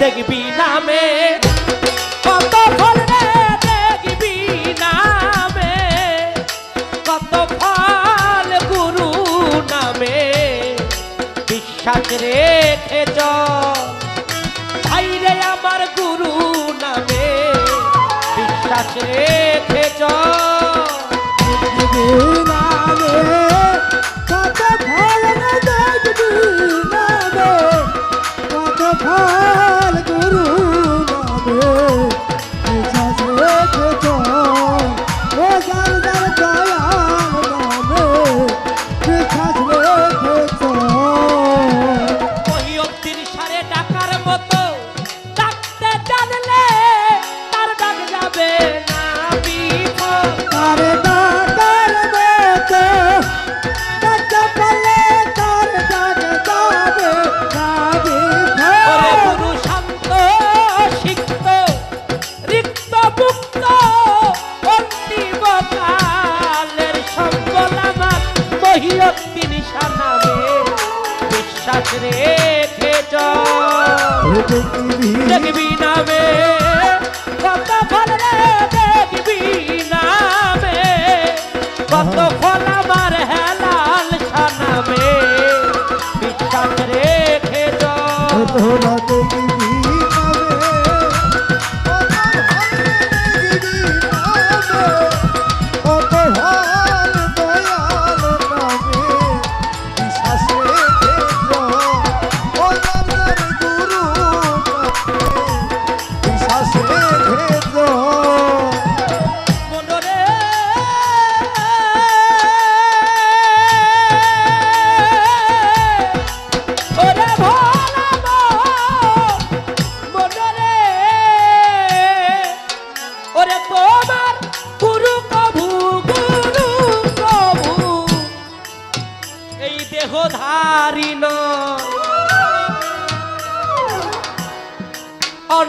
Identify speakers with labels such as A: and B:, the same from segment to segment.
A: দেখবি নামে কত ফলে দেখবি নামে কত ফল গুরু নামে বিশ্বাস রেখে ভাই রে আমার গুরু নামে বিশ্বাস রেখে
B: নামে
A: Oh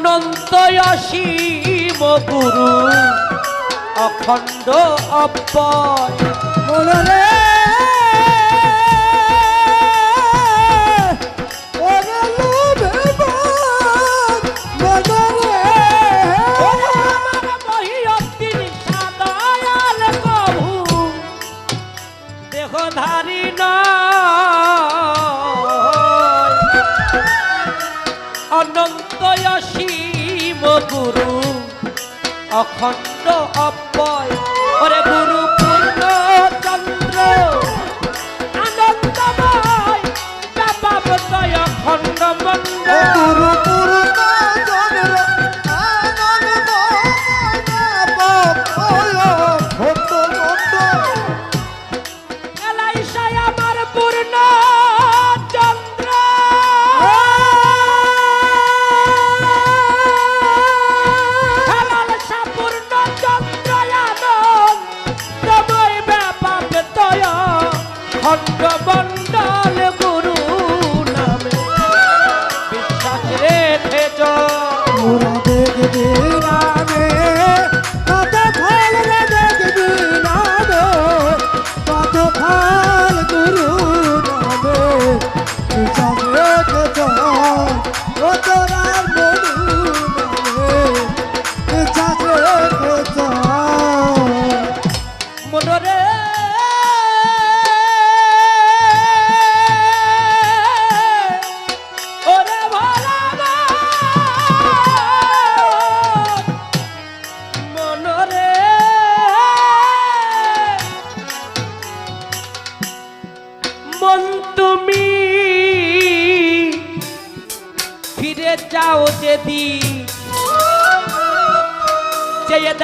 A: অনন্ত অসীম গুরু অখণ্ড অব্বয়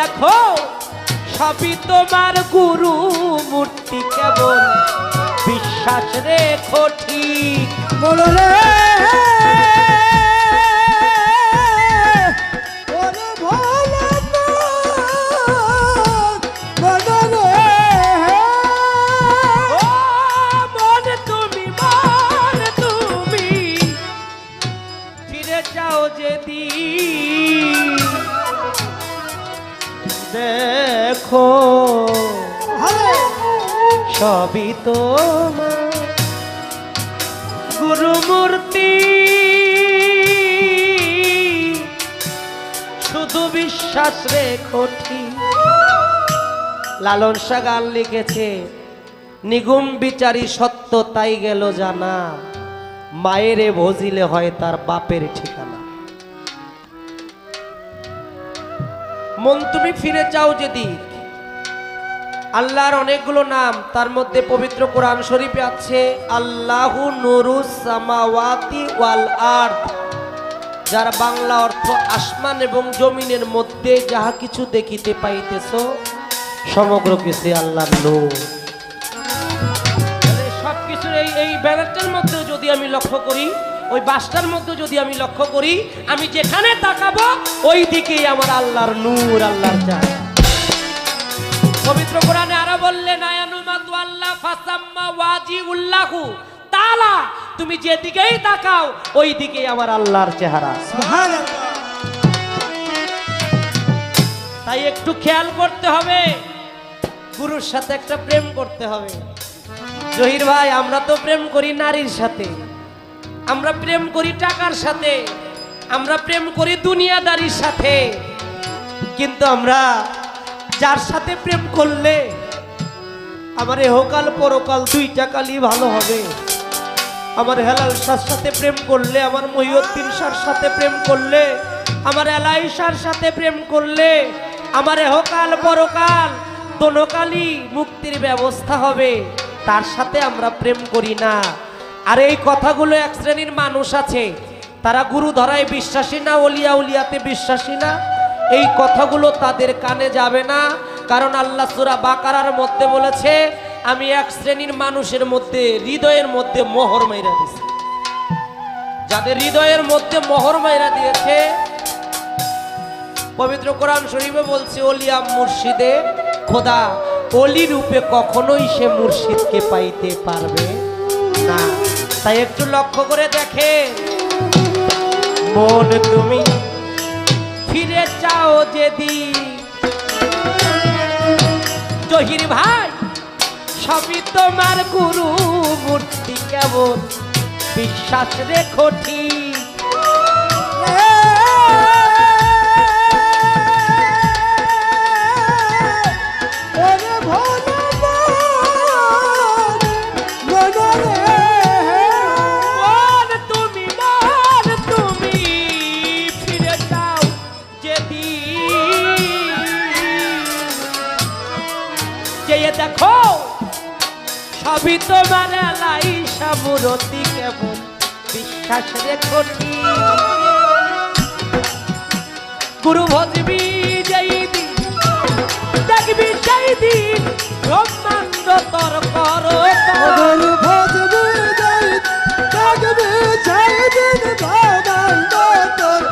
A: দেখো সবই তোমার গুরু মূর্তি কেবল। বিশ্বাস রেখো ঠিক। বলো রে। বিশ্বাস রেখো লালন গান লিখেছে, নিগুম বিচারি সত্য তাই গেল জানা। মায়েরে ভজিলে হয় তার বাপের ঠিকানা। মন তুমি ফিরে চাও যদি আল্লাহর অনেকগুলো নাম, তার মধ্যে পবিত্র কোরআন শরীফে আছে, আল্লাহু নুরুস সামাওয়াতি ওয়াল আর্থ যার বাংলা অর্থ আসমান এবং জমিনের মধ্যে যাহা কিছু দেখিতে পাইতেছ, সমগ্র কিছু আল্লাহ নূর। সব কিছুর এই এই ব্যানারটার মধ্যে যদি আমি লক্ষ্য করি, ওই বাসটার মধ্যে যদি আমি লক্ষ্য করি, আমি যেখানে তাকাবো ওই দিকেই আমার আল্লাহর নূর, আল্লাহর চায় পবিত্র কোরআনে আরও বললেন আয়ানুমাতু আল্লাহ ফাসাম্মা ওয়াজি উল্লাহু তালা তুমি যেদিকেই তাকাও ওই দিকেই আমার আল্লাহর চেহারা তাই একটু খেয়াল করতে হবে, গুরুর সাথে একটা প্রেম করতে হবে। জহির ভাই, আমরা তো প্রেম করি নারীর সাথে। আমরা প্রেম করি টাকার সাথে। আমরা প্রেম করি দুনিয়াদারির সাথে। কিন্তু আমরা যার সাথে প্রেম করলে, আমার এহকাল পরকাল দুইটা কালই ভালো হবে। আমার হেলাল সাথে প্রেম করলে, আমার মহিউদ্দিন শাহর সাথে প্রেম করলে, আমার এলাইশার সাথে প্রেম করলে, আমার এহকাল পরকাল, দোনোকালই মুক্তির ব্যবস্থা হবে। তার সাথে আমরা প্রেম করি না। আর এই কথাগুলো এক শ্রেণির মানুষ আছে, তারা গুরু ধরায় বিশ্বাসী না, অলিয়া উলিয়াতে বিশ্বাসী না। এই কথাগুলো তাদের কানে যাবে না, কারণ আল্লাহ সুরা বাকারার মধ্যে বলেছে আমি এক শ্রেণির মানুষের মধ্যে, হৃদয়ের মধ্যে মোহর মাইরা দিছি। যাদের হৃদয়ের মধ্যে মোহর মাইরা দিয়েছে, পবিত্র কোরআন শরীফে বলছে অলিয়া মুর্শিদে, খোদা অলি রূপে কখনোই সে মুর্শিদকে পাইতে পারবে না। তাই একটু লক্ষ্য করে দেখে মন তুমি ফিরে চাও যেদি জহির ভাই সবই তোমার গুরু মূর্তি কেমন? বিশ্বাস রেখো ঠিক। ঠিক গুরু ভজবি যেই দিন দেখবি সেই দিন ব্রহ্মাণ্ড তর কর।
B: ওদের ভজবে যাই তোর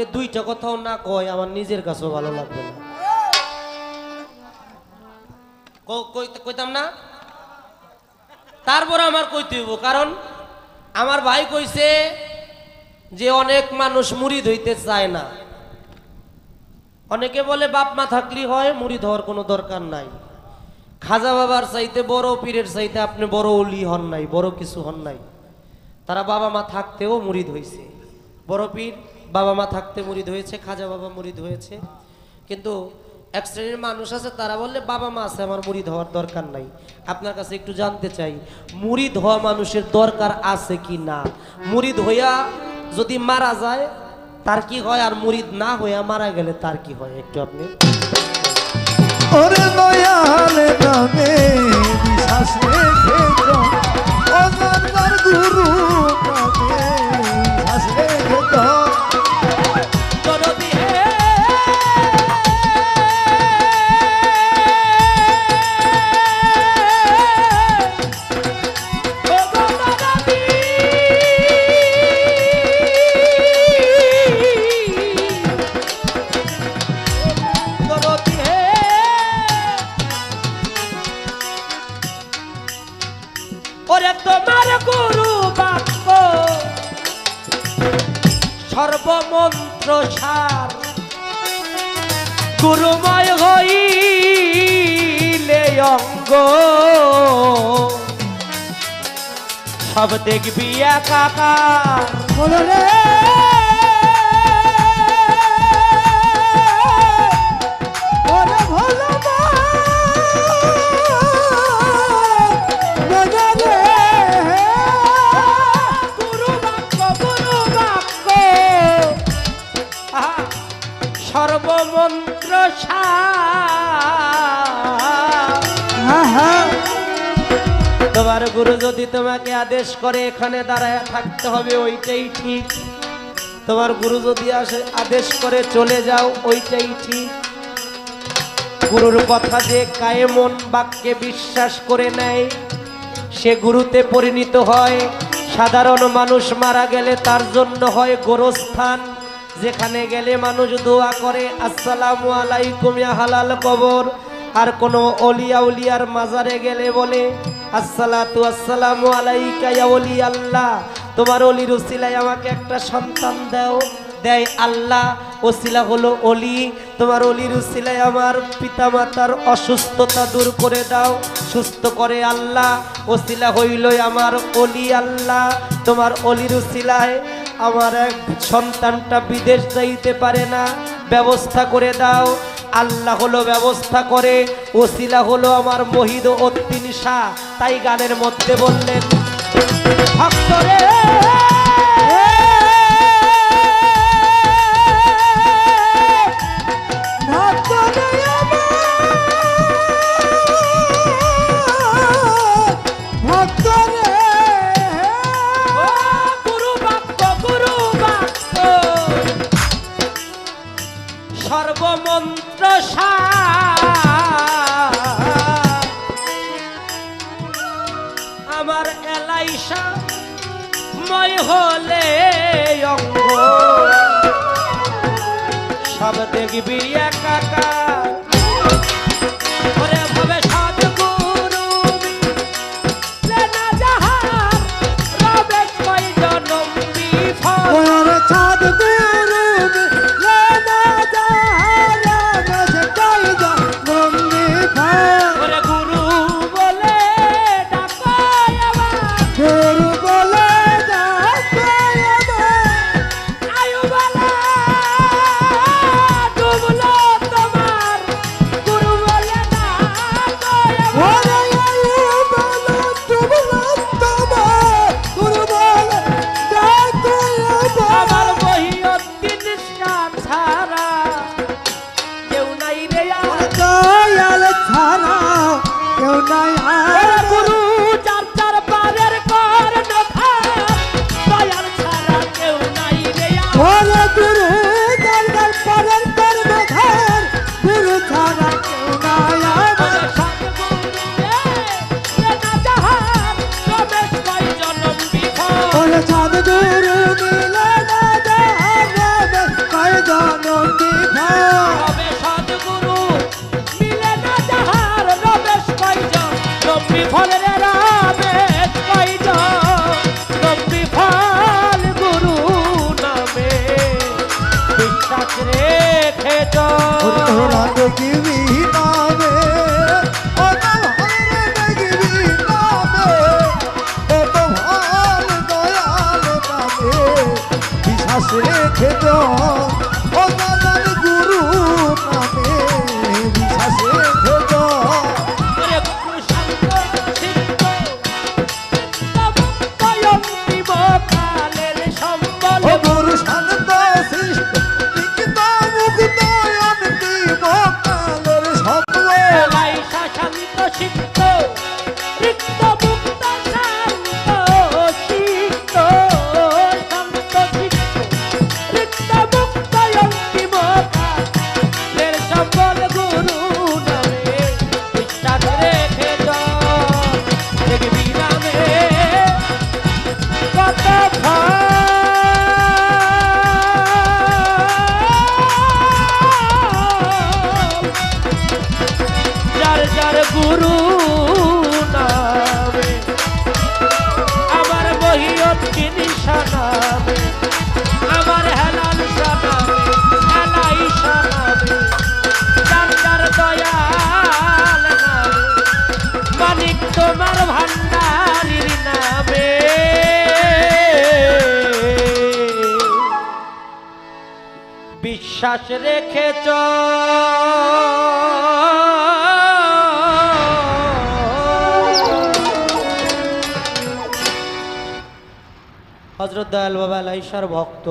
A: বাইরে দুইটা কথাও না কই আমার নিজের কাছেও ভালো লাগবে না। কইতাম না? তারপর আমার কইতে হইব, কারণ আমার ভাই কইছে যে অনেক মানুষ মুড়িদ হইতে চায় না। অনেকে বলে বাপ মা থাকলেই হয় মুড়ি হওয়ার কোনো দরকার নাই। খাজা বাবার চাইতে বড়, পীরের চাইতে আপনি বড় অলি হন নাই, বড় কিছু হন নাই। তারা বাবা মা থাকতেও মুড়ি ধইছে বড় পীর বাবা মা থাকতে মুরিদ হয়েছে, খাজা বাবা মুরিদ হয়েছে। কিন্তু এক শ্রেণির মানুষ আছে, তারা বললে, বাবা মা আছে, আমার মুড়ি হওয়ার দরকার নাই। আপনার কাছে একটু জানতে চাই মুড়ি হওয়া মানুষের দরকার আছে কি না? মুড়ি হইয়া যদি মারা যায়, তার কি হয়? আর মুরিদ না হইয়া মারা গেলে তার কি হয়? একটু আপনি। গুরুময় হইলে অঙ্গ। সব দেখবি একাকার।
B: বলো রে।
A: সর্বমন্ত্র তোমার গুরু যদি তোমাকে আদেশ করে এখানে দাঁড়ায় থাকতে হবে ওইটাই ঠিক। তোমার গুরু যদি আসে আদেশ করে চলে যাও ওইটাই ঠিক। গুরুর কথা যে কায়েমন বাক্যে বিশ্বাস করে নেয় সে গুরুতে পরিণত হয়। সাধারণ মানুষ মারা গেলে তার জন্য হয় গোরস্থান। যেখানে গেলে মানুষ দোয়া করে, আসসালামু আলাইকুম, ইয়া হালাল কবর। আর কোনো অলিয়া উলিয়ার মাজারে গেলে বলে, আসসালাতু আসসালামু আলাইকা, ইয়া ওলি আল্লাহ। তোমার অলির উসিলায় আমাকে একটা সন্তান দাও, দেয় আল্লাহ। ওসিলা হলো অলি। তোমার অলির উসিলায় আমার পিতামাতার অসুস্থতা দূর করে দাও, সুস্থ করে আল্লাহ। ওসিলা হইল আমার অলি আল্লাহ। তোমার অলির উসিলায় আমার এক সন্তানটা বিদেশ যাইতে পারে না, ব্যবস্থা করে দাও। আল্লাহ হলো ব্যবস্থা করে, ওসিলা হলো আমার মহিদ অত্তিন শাহ। তাই গানের মধ্যে বললেন, ভক্তরে! সার। আমার এলাইসা ময় হলে অঙ্গ সব দেখবি একাকার गाया বিশ্বাস রেখেছ। হজরত দয়াল বাবা লাইসার ভক্ত।